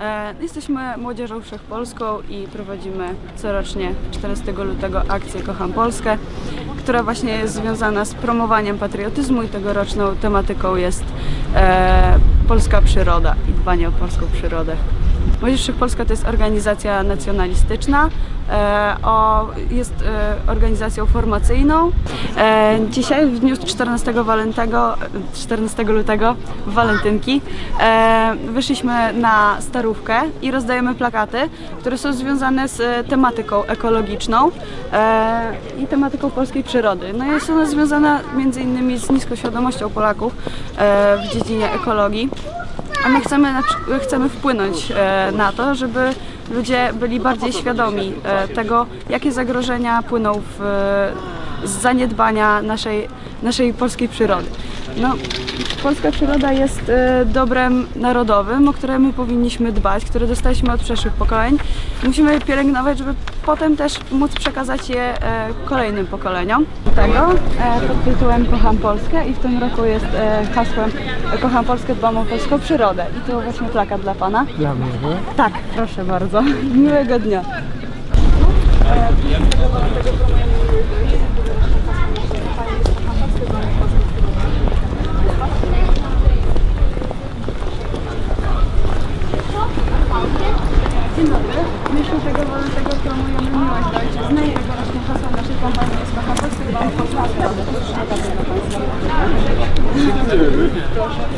E, Jesteśmy Młodzieżą Wszechpolską i prowadzimy corocznie 14 lutego akcję Kocham Polskę, która właśnie jest związana z promowaniem patriotyzmu i tegoroczną tematyką jest e, polska przyroda i dbanie o polską przyrodę. Młodzież Wszechpolska to jest organizacja nacjonalistyczna, e, o, jest e, organizacją formacyjną. E, dzisiaj w dniu 14, walentego, 14 lutego, walentynki, wyszliśmy na Starówkę i rozdajemy plakaty, które są związane z tematyką ekologiczną i tematyką polskiej przyrody. No jest ona związana między innymi z niską świadomością Polaków w dziedzinie ekologii. A my chcemy, chcemy wpłynąć e, na to, żeby ludzie byli bardziej świadomi e, tego, jakie zagrożenia płyną w, e, z zaniedbania naszej, naszej polskiej przyrody. No, polska przyroda jest e, dobrem narodowym, o które my powinniśmy dbać, które dostaliśmy od przeszłych pokoleń. Musimy je pielęgnować, żeby potem też móc przekazać je e, kolejnym pokoleniom. Tego e, pod tytułem Kocham Polskę i w tym roku jest e, hasłem Kocham Polskę, dbam o polską przyrodę. I to właśnie plakat dla Pana. Dla mnie, że? Tak, proszę bardzo. Miłego dnia. Dzień dobry. Myślę tego wolnego promujemy miłość do ojczyzny i tegorocznym hasłem naszej kampanii jest Kocham Polskę, dbam o polską przyrodę. Proszę.